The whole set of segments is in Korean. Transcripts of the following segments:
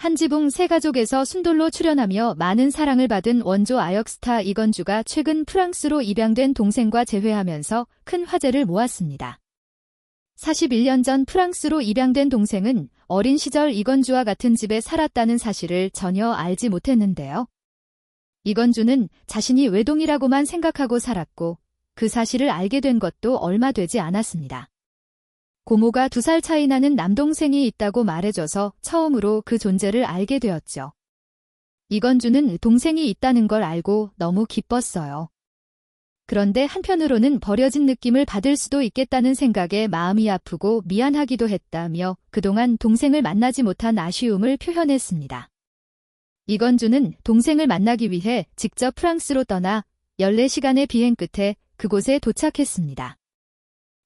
한 지붕 세 가족에서 순돌로 출연하며 많은 사랑을 받은 원조 아역스타 이건주가 최근 프랑스로 입양된 동생과 재회하면서 큰 화제를 모았습니다. 41년 전 프랑스로 입양된 동생은 어린 시절 이건주와 같은 집에 살았다는 사실을 전혀 알지 못했는데요. 이건주는 자신이 외동이라고만 생각하고 살았고 그 사실을 알게 된 것도 얼마 되지 않았습니다. 고모가 두 살 차이 나는 남동생이 있다고 말해줘서 처음으로 그 존재를 알게 되었죠. 이건주는 동생이 있다는 걸 알고 너무 기뻤어요. 그런데 한편으로는 버려진 느낌을 받을 수도 있겠다는 생각에 마음이 아프고 미안하기도 했다며 그동안 동생을 만나지 못한 아쉬움을 표현했습니다. 이건주는 동생을 만나기 위해 직접 프랑스로 떠나 14시간의 비행 끝에 그곳에 도착했습니다.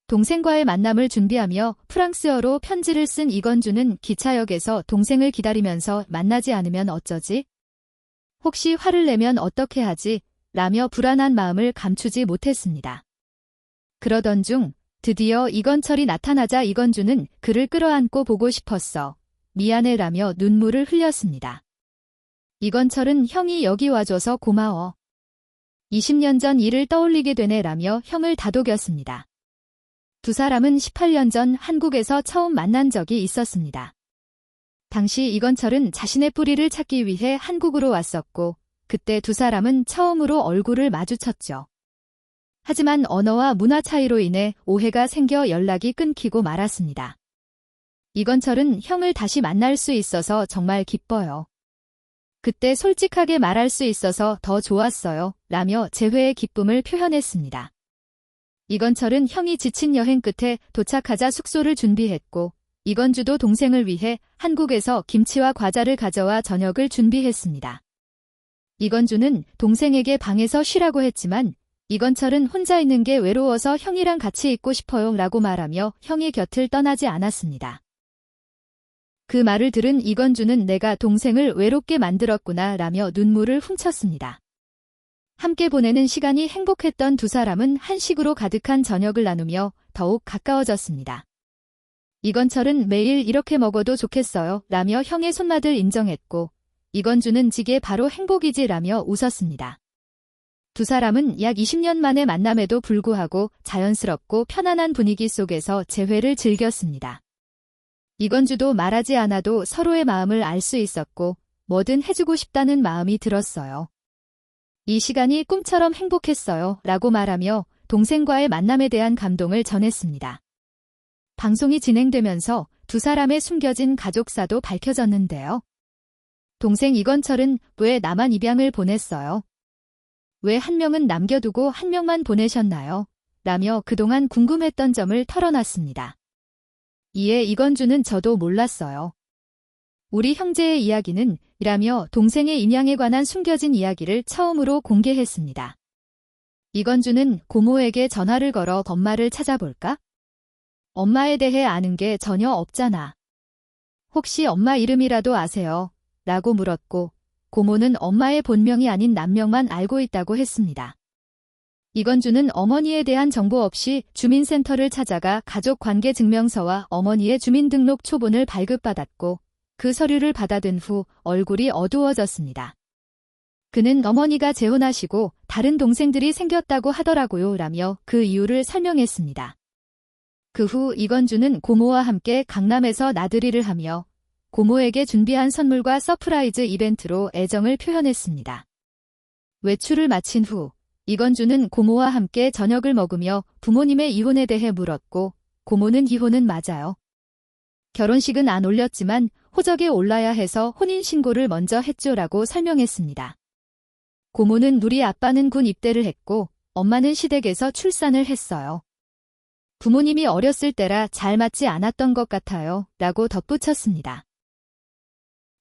동생과의 만남을 준비하며 프랑스어로 편지를 쓴 이건주는 기차역에서 동생을 기다리면서 만나지 않으면 어쩌지? 혹시 화를 내면 어떻게 하지? 라며 불안한 마음을 감추지 못했습니다. 그러던 중 드디어 이건철이 나타나자 이건주는 그를 끌어안고 보고 싶었어. 미안해 라며 눈물을 흘렸습니다. 이건철은 형이 여기 와줘서 고마워. 20년 전 일을 떠올리게 되네 라며 형을 다독였습니다. 두 사람은 18년 전 한국에서 처음 만난 적이 있었습니다. 당시 이건철은 자신의 뿌리를 찾기 위해 한국으로 왔었고, 그때 두 사람은 처음으로 얼굴을 마주쳤죠. 하지만 언어와 문화 차이로 인해 오해가 생겨 연락이 끊기고 말았습니다. 이건철은 형을 다시 만날 수 있어서 정말 기뻐요. 그때 솔직하게 말할 수 있어서 더 좋았어요. 라며 재회의 기쁨을 표현했습니다. 이건철은 형이 지친 여행 끝에 도착하자 숙소를 준비했고 이건주도 동생을 위해 한국에서 김치와 과자를 가져와 저녁을 준비했습니다. 이건주는 동생에게 방에서 쉬라고 했지만 이건철은 혼자 있는 게 외로워서 형이랑 같이 있고 싶어요 라고 말하며 형의 곁을 떠나지 않았습니다. 그 말을 들은 이건주는 내가 동생을 외롭게 만들었구나 라며 눈물을 훔쳤습니다. 함께 보내는 시간이 행복했던 두 사람은 한식으로 가득한 저녁을 나누며 더욱 가까워졌습니다. 이건철은 매일 이렇게 먹어도 좋겠어요 라며 형의 손맛을 인정했고 이건주는 지게 바로 행복이지 라며 웃었습니다. 두 사람은 약 20년 만의 만남에도 불구하고 자연스럽고 편안한 분위기 속에서 재회를 즐겼습니다. 이건주도 말하지 않아도 서로의 마음을 알 수 있었고 뭐든 해주고 싶다는 마음이 들었어요. 이 시간이 꿈처럼 행복했어요. 라고 말하며 동생과의 만남에 대한 감동을 전했습니다. 방송이 진행되면서 두 사람의 숨겨진 가족사도 밝혀졌는데요. 동생 이건철은 왜 나만 입양을 보냈어요? 왜 한 명은 남겨두고 한 명만 보내셨나요? 라며 그동안 궁금했던 점을 털어놨습니다. 이에 이건주는 저도 몰랐어요. 우리 형제의 이야기는 이라며 동생의 인양에 관한 숨겨진 이야기를 처음으로 공개했습니다. 이건주는 고모에게 전화를 걸어 엄마를 찾아볼까? 엄마에 대해 아는 게 전혀 없잖아. 혹시 엄마 이름이라도 아세요? 라고 물었고 고모는 엄마의 본명이 아닌 남명만 알고 있다고 했습니다. 이건주는 어머니에 대한 정보 없이 주민센터를 찾아가 가족관계 증명서와 어머니의 주민등록 초본을 발급받았고 그 서류를 받아든 후 얼굴이 어두워졌습니다. 그는 어머니가 재혼하시고 다른 동생들이 생겼다고 하더라고요 라며 그 이유를 설명했습니다. 그 후 이건주는 고모와 함께 강남에서 나들이를 하며 고모에게 준비한 선물과 서프라이즈 이벤트로 애정을 표현했습니다. 외출을 마친 후 이건주는 고모와 함께 저녁을 먹으며 부모님의 이혼에 대해 물었고 고모는 이혼은 맞아요. 결혼식은 안 올렸지만 호적에 올라야 해서 혼인신고를 먼저 했죠라고 설명했습니다. 고모는 누리 아빠는 군 입대를 했고 엄마는 시댁에서 출산을 했어요. 부모님이 어렸을 때라 잘 맞지 않았던 것 같아요. 라고 덧붙였습니다.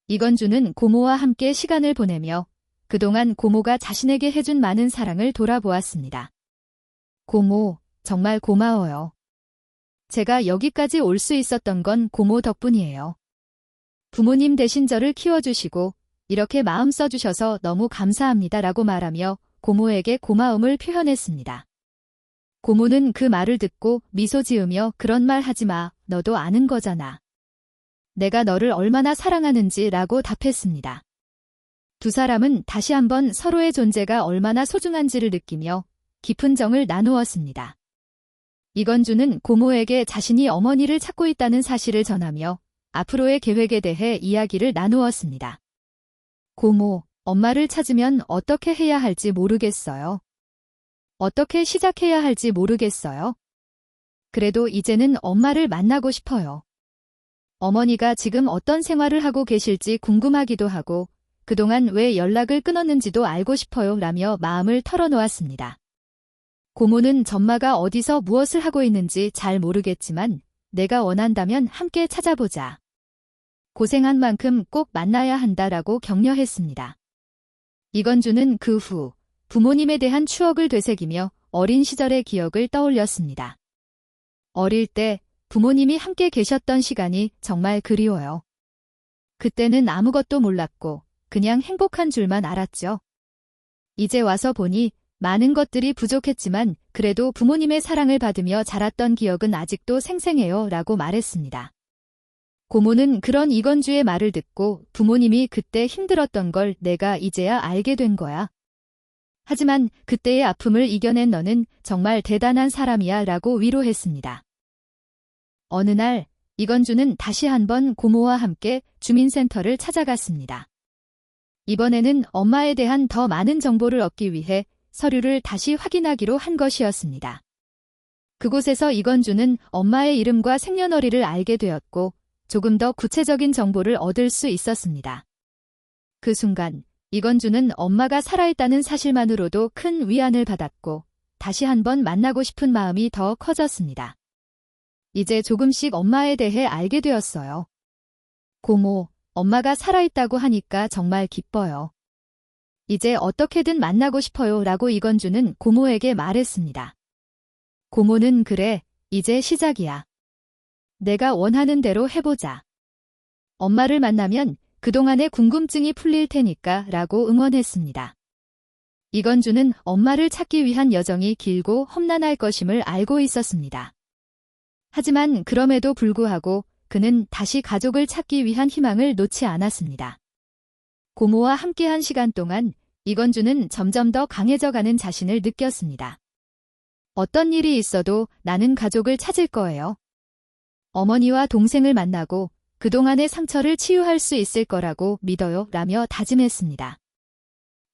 이건주는 고모와 함께 시간을 보내며 그동안 고모가 자신에게 해준 많은 사랑을 돌아보았습니다. 고모, 정말 고마워요. 제가 여기까지 올 수 있었던 건 고모 덕분이에요. 부모님 대신 저를 키워주시고 이렇게 마음 써주셔서 너무 감사합니다 라고 말하며 고모에게 고마움을 표현했습니다. 고모는 그 말을 듣고 미소 지으며 그런 말 하지 마. 너도 아는 거잖아. 내가 너를 얼마나 사랑하는지 라고 답했습니다. 두 사람은 다시 한번 서로의 존재가 얼마나 소중한지를 느끼며 깊은 정을 나누었습니다. 이건주는 고모에게 자신이 어머니를 찾고 있다는 사실을 전하며 앞으로의 계획에 대해 이야기를 나누었습니다. 고모, 엄마를 찾으면 어떻게 해야 할지 모르겠어요. 어떻게 시작해야 할지 모르겠어요. 그래도 이제는 엄마를 만나고 싶어요. 어머니가 지금 어떤 생활을 하고 계실지 궁금하기도 하고 그동안 왜 연락을 끊었는지도 알고 싶어요 라며 마음을 털어놓았습니다. 고모는 전마가 어디서 무엇을 하고 있는지 잘 모르겠지만 내가 원한다면 함께 찾아보자. 고생한 만큼 꼭 만나야 한다라고 격려했습니다. 이건주는 그 후 부모님에 대한 추억을 되새기며 어린 시절의 기억을 떠올렸습니다. 어릴 때 부모님이 함께 계셨던 시간이 정말 그리워요. 그때는 아무것도 몰랐고 그냥 행복한 줄만 알았죠. 이제 와서 보니 많은 것들이 부족했지만 그래도 부모님의 사랑을 받으며 자랐던 기억은 아직도 생생해요 라고 말했습니다. 고모는 그런 이건주의 말을 듣고 부모님이 그때 힘들었던 걸 내가 이제야 알게 된 거야. 하지만 그때의 아픔을 이겨낸 너는 정말 대단한 사람이야 라고 위로했습니다. 어느 날 이건주는 다시 한번 고모와 함께 주민센터를 찾아갔습니다. 이번에는 엄마에 대한 더 많은 정보를 얻기 위해 서류를 다시 확인하기로 한 것이었습니다. 그곳에서 이건주는 엄마의 이름과 생년월일을 알게 되었고 조금 더 구체적인 정보를 얻을 수 있었습니다. 그 순간 이건주는 엄마가 살아있다는 사실만으로도 큰 위안을 받았고 다시 한번 만나고 싶은 마음이 더 커졌습니다. 이제 조금씩 엄마에 대해 알게 되었어요. 고모, 엄마가 살아있다고 하니까 정말 기뻐요. 이제 어떻게든 만나고 싶어요 라고 이건주는 고모에게 말했습니다. 고모는 그래, 이제 시작이야. 내가 원하는 대로 해보자. 엄마를 만나면 그동안의 궁금증이 풀릴 테니까 라고 응원했습니다. 이건주는 엄마를 찾기 위한 여정이 길고 험난할 것임을 알고 있었습니다. 하지만 그럼에도 불구하고 그는 다시 가족을 찾기 위한 희망을 놓지 않았습니다. 고모와 함께한 시간 동안 이건주는 점점 더 강해져가는 자신을 느꼈습니다. 어떤 일이 있어도 나는 가족을 찾을 거예요. 어머니와 동생을 만나고 그동안의 상처를 치유할 수 있을 거라고 믿어요 라며 다짐했습니다.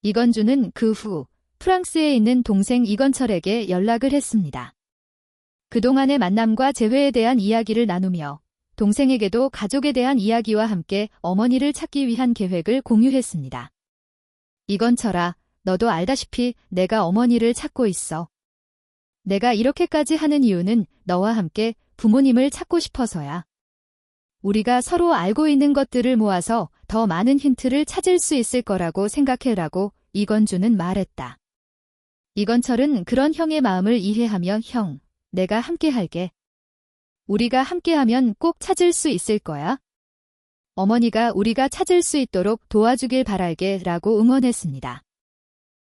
이건주는 그 후 프랑스에 있는 동생 이건철에게 연락을 했습니다. 그동안의 만남과 재회에 대한 이야기를 나누며 동생에게도 가족에 대한 이야기와 함께 어머니를 찾기 위한 계획을 공유했습니다. 이건철아, 너도 알다시피 내가 어머니를 찾고 있어. 내가 이렇게까지 하는 이유는 너와 함께 부모님을 찾고 싶어서야. 우리가 서로 알고 있는 것들을 모아서 더 많은 힌트를 찾을 수 있을 거라고 생각해라고 이건주는 말했다. 이건철은 그런 형의 마음을 이해하며 형, 내가 함께 할게. 우리가 함께하면 꼭 찾을 수 있을 거야. 어머니가 우리가 찾을 수 있도록 도와주길 바랄게 라고 응원했습니다.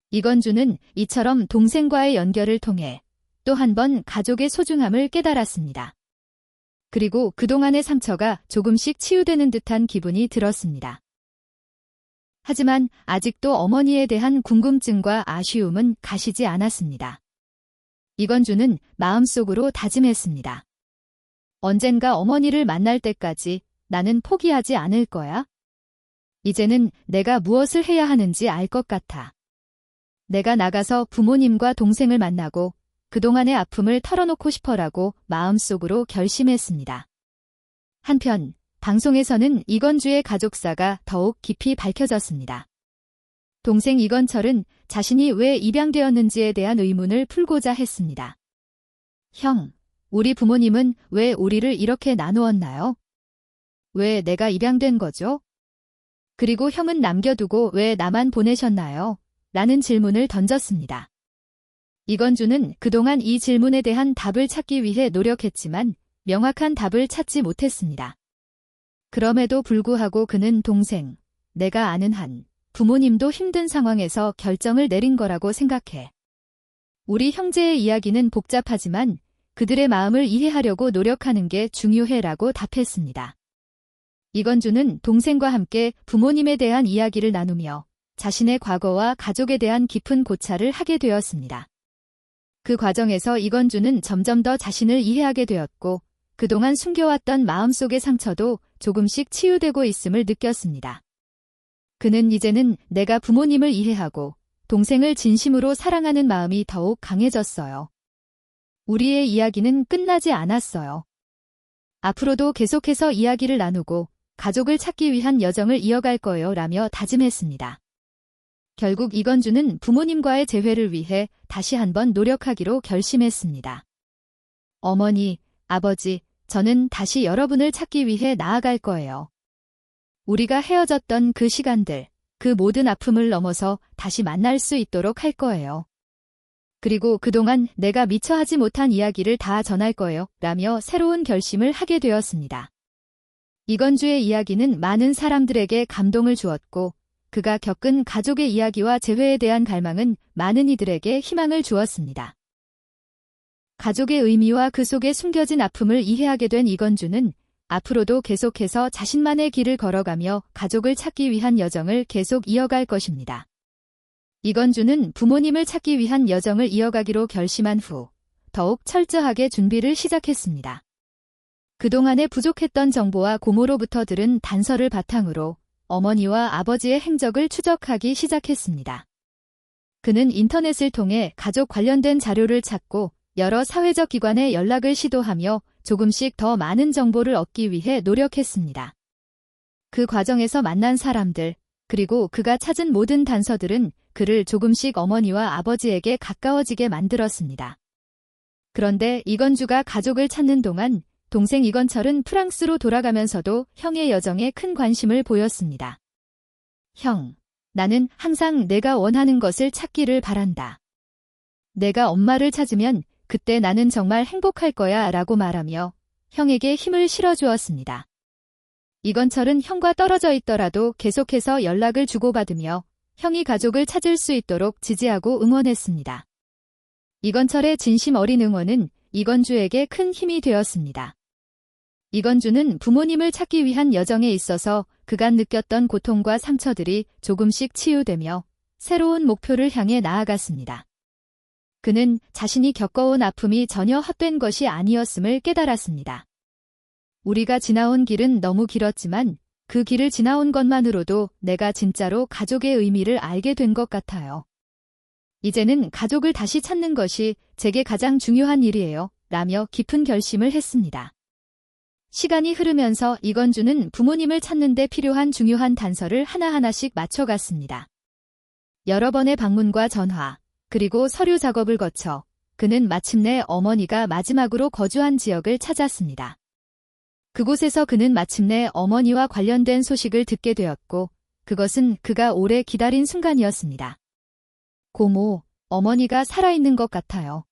이건주는 이처럼 동생과의 연결을 통해 또 한 번 가족의 소중함을 깨달았습니다. 그리고 그동안의 상처가 조금씩 치유되는 듯한 기분이 들었습니다. 하지만 아직도 어머니에 대한 궁금증과 아쉬움은 가시지 않았습니다. 이건주는 마음속으로 다짐했습니다. 언젠가 어머니를 만날 때까지 나는 포기하지 않을 거야. 이제는 내가 무엇을 해야 하는지 알 것 같아. 내가 나가서 부모님과 동생을 만나고 그동안의 아픔을 털어놓고 싶어라고 마음속으로 결심했습니다. 한편 방송에서는 이건주의 가족사가 더욱 깊이 밝혀졌습니다. 동생 이건철은 자신이 왜 입양되었는지에 대한 의문을 풀고자 했습니다. 형, 우리 부모님은 왜 우리를 이렇게 나누었나요? 왜 내가 입양된 거죠? 그리고 형은 남겨두고 왜 나만 보내셨나요? 라는 질문을 던졌습니다. 이건주는 그동안 이 질문에 대한 답을 찾기 위해 노력했지만 명확한 답을 찾지 못했습니다. 그럼에도 불구하고 그는 동생, 내가 아는 한 부모님도 힘든 상황에서 결정을 내린 거라고 생각해. 우리 형제의 이야기는 복잡하지만 그들의 마음을 이해하려고 노력하는 게 중요해 라고 답했습니다. 이건주는 동생과 함께 부모님에 대한 이야기를 나누며 자신의 과거와 가족에 대한 깊은 고찰을 하게 되었습니다. 그 과정에서 이건주는 점점 더 자신을 이해하게 되었고 그동안 숨겨왔던 마음속의 상처도 조금씩 치유되고 있음을 느꼈습니다. 그는 이제는 내가 부모님을 이해하고 동생을 진심으로 사랑하는 마음이 더욱 강해졌어요. 우리의 이야기는 끝나지 않았어요. 앞으로도 계속해서 이야기를 나누고 가족을 찾기 위한 여정을 이어갈 거예요 라며 다짐했습니다. 결국 이건주는 부모님과의 재회를 위해 다시 한번 노력하기로 결심했습니다. 어머니, 아버지, 저는 다시 여러분을 찾기 위해 나아갈 거예요. 우리가 헤어졌던 그 시간들, 그 모든 아픔을 넘어서 다시 만날 수 있도록 할 거예요. 그리고 그동안 내가 미처 하지 못한 이야기를 다 전할 거예요. 라며 새로운 결심을 하게 되었습니다. 이건주의 이야기는 많은 사람들에게 감동을 주었고 그가 겪은 가족의 이야기와 재회에 대한 갈망은 많은 이들에게 희망을 주었습니다. 가족의 의미와 그 속에 숨겨진 아픔을 이해하게 된 이건주는 앞으로도 계속해서 자신만의 길을 걸어가며 가족을 찾기 위한 여정을 계속 이어갈 것입니다. 이건주는 부모님을 찾기 위한 여정을 이어가기로 결심한 후 더욱 철저하게 준비를 시작했습니다. 그동안에 부족했던 정보와 고모로부터 들은 단서를 바탕으로 어머니와 아버지의 행적을 추적하기 시작했습니다. 그는 인터넷을 통해 가족 관련된 자료를 찾고 여러 사회적 기관에 연락을 시도하며 조금씩 더 많은 정보를 얻기 위해 노력했습니다. 그 과정에서 만난 사람들, 그리고 그가 찾은 모든 단서들은 그를 조금씩 어머니와 아버지에게 가까워지게 만들었습니다. 그런데 이건주가 가족을 찾는 동안 동생 이건철은 프랑스로 돌아가면서도 형의 여정에 큰 관심을 보였습니다. 형, 나는 항상 내가 원하는 것을 찾기를 바란다. 내가 엄마를 찾으면 그때 나는 정말 행복할 거야 라고 말하며 형에게 힘을 실어주었습니다. 이건철은 형과 떨어져 있더라도 계속해서 연락을 주고받으며 형이 가족을 찾을 수 있도록 지지하고 응원했습니다. 이건철의 진심 어린 응원은 이건주에게 큰 힘이 되었습니다. 이건주는 부모님을 찾기 위한 여정에 있어서 그간 느꼈던 고통과 상처들이 조금씩 치유되며 새로운 목표를 향해 나아갔습니다. 그는 자신이 겪어온 아픔이 전혀 헛된 것이 아니었음을 깨달았습니다. 우리가 지나온 길은 너무 길었지만 그 길을 지나온 것만으로도 내가 진짜로 가족의 의미를 알게 된 것 같아요. 이제는 가족을 다시 찾는 것이 제게 가장 중요한 일이에요. 라며 깊은 결심을 했습니다. 시간이 흐르면서 이건주는 부모님을 찾는 데 필요한 중요한 단서를 하나하나씩 맞춰갔습니다. 여러 번의 방문과 전화, 그리고 서류 작업을 거쳐 그는 마침내 어머니가 마지막으로 거주한 지역을 찾았습니다. 그곳에서 그는 마침내 어머니와 관련된 소식을 듣게 되었고 그것은 그가 오래 기다린 순간이었습니다. 고모, 어머니가 살아있는 것 같아요.